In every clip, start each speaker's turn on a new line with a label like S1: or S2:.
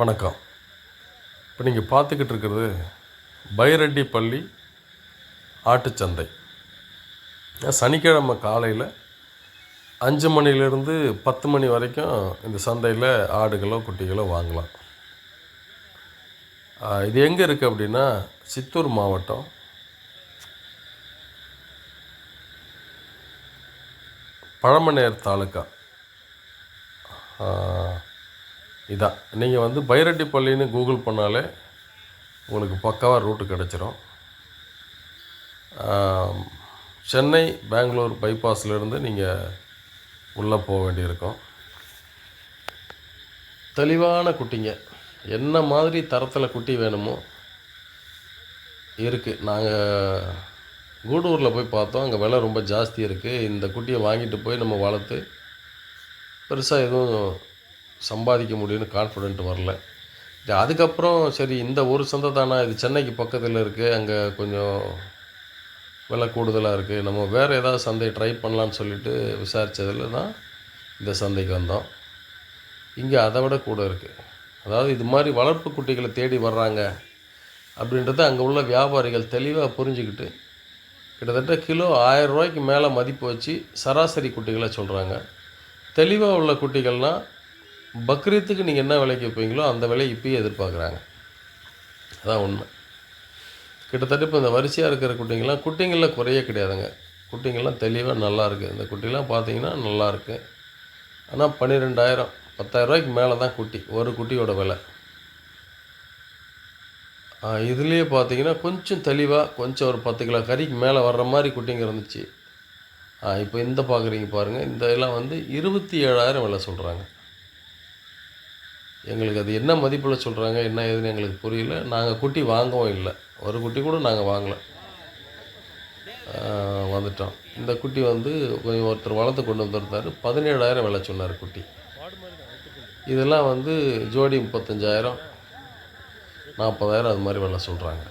S1: வணக்கம். இப்போ நீங்கள் பார்த்துக்கிட்டு இருக்கிறது பைரெட்டிப்பள்ளி ஆட்டுச்சந்தை. சனிக்கிழமை காலையில் அஞ்சு மணிலேருந்து பத்து மணி வரைக்கும் இந்த சந்தையில் ஆடுகளோ குட்டிகளோ வாங்கலாம். இது எங்கே இருக்குது அப்படின்னா சித்தூர் மாவட்டம். பழமநேர் தாலுக்கா இதான். நீங்கள் வந்து பைரெட்டிப்பள்ளின்னு கூகுள் பண்ணாலே உங்களுக்கு பக்காவாக ரூட்டு கிடச்சிரும். சென்னை பெங்களூர் பைபாஸ்லேருந்து நீங்கள் உள்ளே போக வேண்டியிருக்கும். தெளிவான குட்டிங்க. என்ன மாதிரி தரத்தில் குட்டி வேணுமோ இருக்குது நாங்கள் கூடூரில் போய் பார்த்தோம். அங்கே விலை ரொம்ப ஜாஸ்தி இருக்குது இந்த குட்டியை வாங்கிட்டு போய் நம்ம வளர்த்து பெருசாக எதுவும் சம்பாதிக்க முடியும்னு கான்ஃபிடென்ட் வரல. இது அதுக்கப்புறம் சரி இந்த ஒரு சந்தை தானே? இது சென்னைக்கு பக்கத்தில் இருக்குது அங்கே கொஞ்சம் விலை கூடுதலாக இருக்குது நம்ம வேறு ஏதாவது சந்தையை ட்ரை பண்ணலான்னு சொல்லிட்டு விசாரித்ததில் தான் இந்த சந்தைக்கு வந்தோம். இங்கே அதை விட கூட இருக்குது அதாவது இது மாதிரி வளர்ப்பு குட்டிகளை தேடி வர்றாங்க அப்படின்றத அங்கே உள்ள வியாபாரிகள் தெளிவாக புரிஞ்சுக்கிட்டு கிட்டத்தட்ட கிலோ ஆயிரம் ரூபாய்க்கு மேலே மதிப்பு வச்சு சராசரி குட்டிகளை சொல்கிறாங்க தெளிவாக உள்ள குட்டிகள்னால் பக்ரீத்துக்கு நீங்கள் என்ன விலைக்கு வைப்பீங்களோ அந்த விலை இப்போயே எதிர்பார்க்குறாங்க. அதான் உண்மை. கிட்டத்தட்ட இப்போ இந்த வரிசையாக இருக்கிற குட்டிங்கள்லாம் குட்டிங்களில் குறைய கிடையாதுங்க. குட்டிங்கள்லாம் தெளிவாக நல்லாயிருக்கு இந்த குட்டிலாம் பார்த்தீங்கன்னா நல்லாயிருக்கு ஆனால் பன்னிரெண்டாயிரம் பத்தாயிரரூபாய்க்கு மேலே தான் குட்டி ஒரு குட்டியோட விலை. இதுலேயே பார்த்தீங்கன்னா கொஞ்சம் தெளிவாக கொஞ்சம் ஒரு பத்து கிலோ கறிக்கு மேலே வர்ற மாதிரி குட்டிங்க இருந்துச்சு. இப்போ இந்த பார்க்குறீங்க பாருங்கள் இந்த எல்லாம் வந்து இருபத்தி ஏழாயிரம் விலை சொல்கிறாங்க எங்களுக்கு அது என்ன மதிப்பில் சொல்கிறாங்க என்ன ஏதுன்னு எங்களுக்கு புரியல. நாங்கள் குட்டி வாங்கவும் இல்லை. ஒரு குட்டி கூட நாங்கள் வாங்கலை. வந்துட்டோம். இந்த குட்டி வந்து கொஞ்சம் ஒருத்தர் வளர்த்து கொண்டு வந்திருந்தார். பதினேழாயிரம் விலை சொன்னார் குட்டி. இதெல்லாம் வந்து ஜோடி முப்பத்தஞ்சாயிரம் நாற்பதாயிரம் அது மாதிரி விலை சொல்கிறாங்க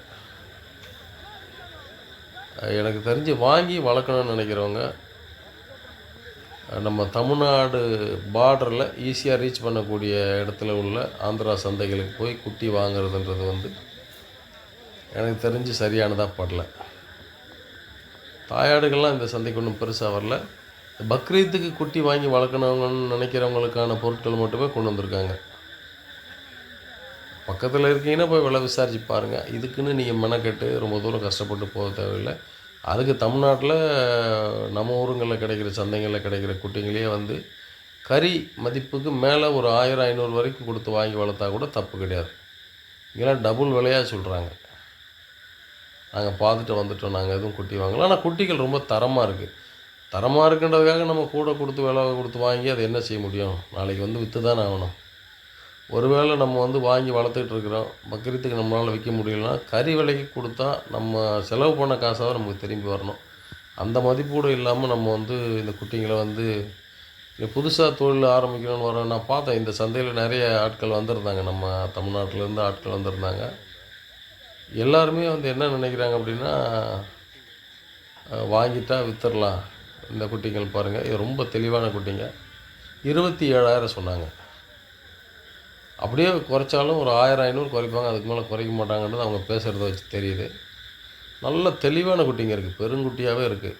S1: எனக்கு தெரிஞ்சு வாங்கி வளர்க்கணும்னு நினைக்கிறவங்க நம்ம தமிழ்நாடு பார்டரில் ஈஸியாக ரீச் பண்ணக்கூடிய இடத்துல உள்ள ஆந்திரா சந்தைகளுக்கு போய் குட்டி வாங்குறதுன்றது வந்து எனக்கு தெரிஞ்சு சரியானதாக படல. தாயாடுகள்லாம் இந்த சந்தைக்கு ஒன்றும் பெருசாக வரல. பக்ரீத்துக்கு குட்டி வாங்கி வளர்க்கணுங்கன்னு நினைக்கிறவங்களுக்கான பொருட்கள் மட்டுமே கொண்டு வந்திருக்காங்க. பக்கத்தில் இருக்கீங்கன்னா போய் விலை விசாரித்து பாருங்கள் இதுக்குன்னு நீங்கள் மெனக்கெட்டு ரொம்ப தூரம் கஷ்டப்பட்டு போக தேவையில்லை. அதுக்கு தமிழ்நாட்டில் நம்ம ஊருங்களில் கிடைக்கிற சந்தைங்களில் கிடைக்கிற குட்டிங்களே வந்து கறி மதிப்புக்கு மேலே ஒரு ஆயிரம் ஐநூறு வரைக்கும் கொடுத்து வாங்கி வளர்த்தா கூட தப்பு கிடையாது. இங்கெல்லாம் டபுள் விலையாக சொல்கிறாங்க நாங்கள் பார்த்துட்டு வந்துட்டோம் நாங்கள் எதுவும் குட்டி வாங்கலாம் ஆனால் குட்டிகள் ரொம்ப தரமாக இருக்குது தரமாக இருக்குன்றதுக்காக நம்ம கூட கொடுத்து விலை கொடுத்து வாங்கி அதை என்ன செய்ய முடியும்? நாளைக்கு வந்து விற்று தானே ஆகணும். ஒருவேளை நம்ம வந்து வாங்கி வளர்த்துக்கிட்டு இருக்கிறோம் பக்ரீத்துக்கு நம்மளால் விற்க முடியலனா கறி விலைக்கு கொடுத்தா நம்ம செலவு பண்ண காசாக நமக்கு திரும்பி வரணும். அந்த மதிப்போடு இல்லாமல் நம்ம வந்து இந்த குட்டிங்களை வந்து புதுசாக தொழில் ஆரம்பிக்கணும்னு வரோம் நான் பார்த்தேன் இந்த சந்தையில் நிறைய ஆட்கள் வந்திருந்தாங்க. நம்ம தமிழ்நாட்டிலேருந்து ஆட்கள் வந்திருந்தாங்க. எல்லாருமே வந்து என்ன நினைக்கிறாங்க அப்படின்னா வாங்கிட்டா விற்றுடலாம் இந்த குட்டிகள் பாருங்கள் இது ரொம்ப தெளிவான குட்டிங்க. இருபத்தி ஏழாயிரம் சொன்னாங்க. அப்படியே குறைச்சாலும் ஒரு ஆயிரம் ஐநூறு குறைப்பாங்க. அதுக்கு மேலே குறைக்க மாட்டாங்கன்றது அவங்க பேசுகிறத வச்சு தெரியுது. நல்ல தெளிவான குட்டிங்க இருக்குது பெருங்குட்டியாகவே இருக்குது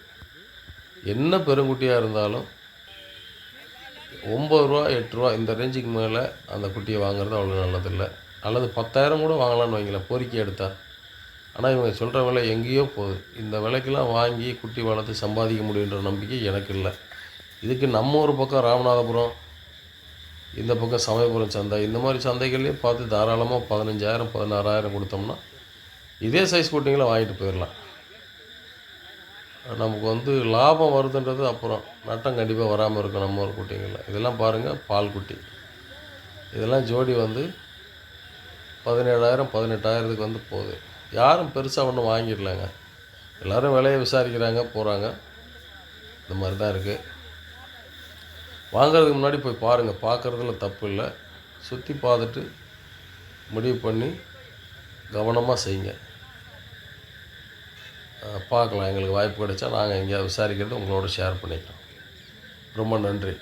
S1: என்ன பெருங்குட்டியாக இருந்தாலும் ஒம்பது ரூபா எட்டு ரூபா இந்த ரேஞ்சுக்கு மேலே அந்த குட்டியை வாங்குறது அவ்வளோ நல்லதில்லை. அல்லது பத்தாயிரம் கூட வாங்கலான்னு வைங்களேன். பொறுக்கி எடுத்தால் ஆனால் இவங்க சொல்கிற விலை எங்கேயோ போகுது. இந்த விலைக்கெல்லாம் வாங்கி குட்டி வளர்த்து சம்பாதிக்க முடியுன்ற நம்பிக்கை எனக்கு இல்லை. இதுக்கு நம்ம ஒரு பக்கம் ராமநாதபுரம் இந்த பக்கம் சமயபுரம் சந்தை இந்த மாதிரி சந்தைகள்லேயே பார்த்து தாராளமாக பதினஞ்சாயிரம் பதினாறாயிரம் கொடுத்தோம்னா இதே சைஸ் குட்டிங்களை வாங்கிட்டு போயிடலாம் நமக்கு வந்து லாபம் வருதுன்றது அப்புறம் நட்டம் கண்டிப்பாக வராமல் இருக்கும் நம்ம ஒரு குட்டிங்களில். இதெல்லாம் பாருங்கள் பால் குட்டி. இதெல்லாம் ஜோடி வந்து பதினேழாயிரம் பதினெட்டாயிரத்துக்கு வந்து போகுது. யாரும் பெருசாக ஒன்றும் வாங்கிடலாங்க. எல்லோரும் விலையை விசாரிக்கிறாங்க போகிறாங்க இந்த மாதிரி தான் இருக்குது வாங்குறதுக்கு முன்னாடி போய் பாருங்கள் பார்க்குறதுல தப்பு இல்லை. சுற்றி பார்த்துட்டு முடிவு பண்ணி கவனமாக செய்யுங்க. பார்க்கலாம். எங்களுக்கு வாய்ப்பு கிடைச்சா நாங்கள் இங்கே விசாரிக்கிறது உங்களோட ஷேர் பண்ணிக்கிறோம் ரொம்ப நன்றி.